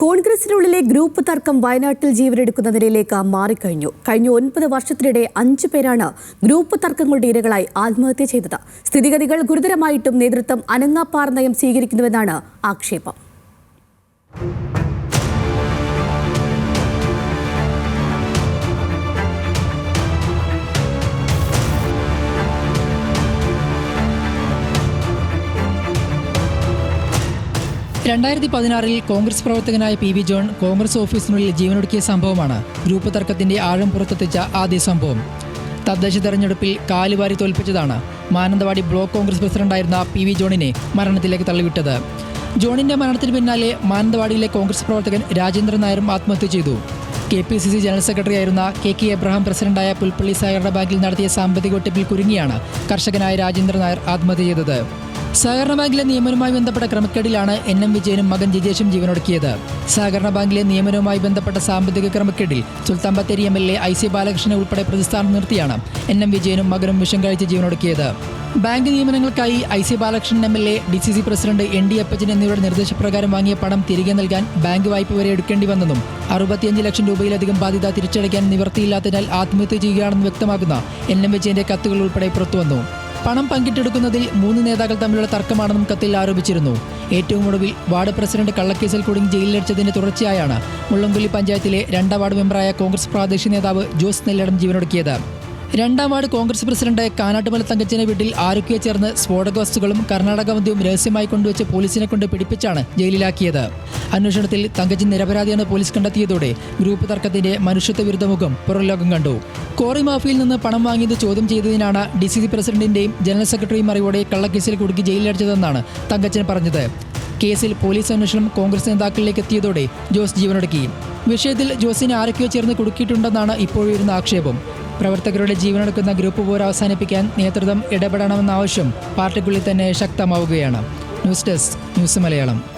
കോൺഗ്രസിനുള്ളിലെ group തർക്കം വയനാട്ടിൽ ജീവനെടുക്കുന്ന നിലയിലേക്ക് മാറിക്കഴിഞ്ഞു. കഴിഞ്ഞ ഒൻപത് വർഷത്തിനിടെ അഞ്ചു പേരാണ് ഗ്രൂപ്പ് തർക്കങ്ങളുടെ ഇരകളായി ആത്മഹത്യ ചെയ്തത്. സ്ഥിതിഗതികൾ ഗുരുതരമായിട്ടും നേതൃത്വം അനങ്ങാപ്പാർ നയം സ്വീകരിക്കുന്നുവെന്നാണ് ആക്ഷേപം. രണ്ടായിരത്തി പതിനാറിൽ കോൺഗ്രസ് പ്രവർത്തകനായ പി വി ജോൺ കോൺഗ്രസ് ഓഫീസിനുള്ളിൽ ജീവനൊടുക്കിയ സംഭവമാണ് ഗ്രൂപ്പ് തർക്കത്തിന്റെ ആഴം പുറത്തെത്തിച്ച ആദ്യ സംഭവം. തദ്ദേശ തെരഞ്ഞെടുപ്പിൽ കാലുവാരി തോൽപ്പിച്ചതാണ് മാനന്തവാടി ബ്ലോക്ക് കോൺഗ്രസ് പ്രസിഡന്റായിരുന്ന പി വി ജോണിനെ മരണത്തിലേക്ക് തള്ളിവിട്ടത്. ജോണിന്റെ മരണത്തിന് പിന്നാലെ മാനന്തവാടിയിലെ കോൺഗ്രസ് പ്രവർത്തകൻ രാജേന്ദ്രൻ നായരും ആത്മഹത്യ ചെയ്തു. K P C C general secretary ആയിരുന്ന കെ കെ എബ്രഹാം പ്രസിഡന്റായ പുൽപ്പള്ളി സഹകരണ ബാങ്കിൽ നടത്തിയ സാമ്പത്തിക ഒട്ടിപ്പിൽ കുരുങ്ങിയാണ് കർഷകനായ രാജേന്ദ്രൻ നായർ ആത്മഹത്യ ചെയ്തത്. സഹകരണ ബാങ്കിലെ നിയമനവുമായി ബന്ധപ്പെട്ട ക്രമക്കേടിലാണ് എൻ എം വിജയനും മകൻ ജിജേഷും ജീവനൊടുക്കിയത്. സഹകരണ ബാങ്കിലെ നിയമനവുമായി ബന്ധപ്പെട്ട സാമ്പത്തിക ക്രമക്കേടിൽ Sultan Bathery M L A I C ബാലകൃഷ്ണനെ ഉൾപ്പെടെ പ്രതിസ്ഥാനം നിർത്തിയാണ് എൻ എം വിജയനും മകനും വിഷം കഴിച്ച് ജീവനൊടുക്കിയത്. Bank നിയമനങ്ങൾക്കായി I C Balakrishnan M L A D C C president N D Appachan എന്നിവരുടെ നിർദ്ദേശപ്രകാരം വാങ്ങിയ പണം തിരികെ നൽകാൻ ബാങ്ക് വായ്പ വരെ എടുക്കേണ്ടി വന്നെന്നും അറുപത്തിയഞ്ച് ലക്ഷം രൂപയിലധികം ബാധ്യത തിരിച്ചടയ്ക്കാൻ നിവർത്തിയില്ലാത്തതിനാൽ ആത്മഹത്യ ചെയ്യുകയാണെന്ന് വ്യക്തമാക്കുന്ന എൻ എം വിജയന്റെ കത്തുകൾ ഉൾപ്പെടെ പുറത്തുവന്നു. പണം പങ്കിട്ടെടുക്കുന്നതിൽ മൂന്ന് നേതാക്കൾ തമ്മിലുള്ള തർക്കമാണെന്നും കത്തിൽ ആരോപിച്ചിരുന്നു. ഏറ്റവും ഒടുവിൽ വാർഡ് പ്രസിഡന്റ് കള്ളക്കേസിൽ കുടുങ്ങി ജയിലിലടിച്ചതിന്റെ തുടർച്ചയായാണ് മുള്ളംകൊല്ലി പഞ്ചായത്തിലെ രണ്ടാം വാർഡ് മെമ്പറായ കോൺഗ്രസ് പ്രാദേശിക നേതാവ് ജോസ് നെല്ലടം ജീവനൊടുക്കിയത്. രണ്ടാം വാർഡ് കോൺഗ്രസ് പ്രസിഡന്റ് കാനാട്ടുമല തങ്കച്ചനെ വീട്ടിൽ ആരൊക്കെ ചേർന്ന് സ്ഫോടക വസ്തുക്കളും കർണാടക മദ്യവും രഹസ്യമായി കൊണ്ടുവച്ച് പോലീസിനെ കൊണ്ട് പിടിപ്പിച്ചാണ് ജയിലിലാക്കിയത്. അന്വേഷണത്തിൽ തങ്കച്ചൻ നിരപരാധിയാണ് പോലീസ് കണ്ടെത്തിയതോടെ ഗ്രൂപ്പ് തർക്കത്തിന്റെ മനുഷ്യത്വ വിരുദ്ധ മുഖം പുറംലോകം കണ്ടു. കോറി മാഫിയിൽ നിന്ന് പണം വാങ്ങിയത് ചോദ്യം ചെയ്തതിനാണ് ഡി സി സി പ്രസിഡന്റിന്റെയും ജനറൽ സെക്രട്ടറിയും അറിവോടെ കള്ളക്കേസിൽ കുടുക്കി ജയിലിലടച്ചതെന്നാണ് തങ്കച്ചൻ പറഞ്ഞത്. കേസിൽ പോലീസ് അന്വേഷണം കോൺഗ്രസ് നേതാക്കളിലേക്ക് എത്തിയതോടെ ജോസ് ജീവനൊടുക്കി. വിഷയത്തിൽ ജോസിനെ ആരൊക്കെയോ ചേർന്ന് കുടുക്കിയിട്ടുണ്ടെന്നാണ് ഇപ്പോഴുയരുന്ന ആക്ഷേപം. പ്രവർത്തകരുടെ ജീവനെടുക്കുന്ന ഗ്രൂപ്പ് പോർ അവസാനിപ്പിക്കാൻ നേതൃത്വം ഇടപെടണമെന്ന ആവശ്യം പാർട്ടിക്കുള്ളിൽ തന്നെ ശക്തമാവുകയാണ്. News desk news Malayalam.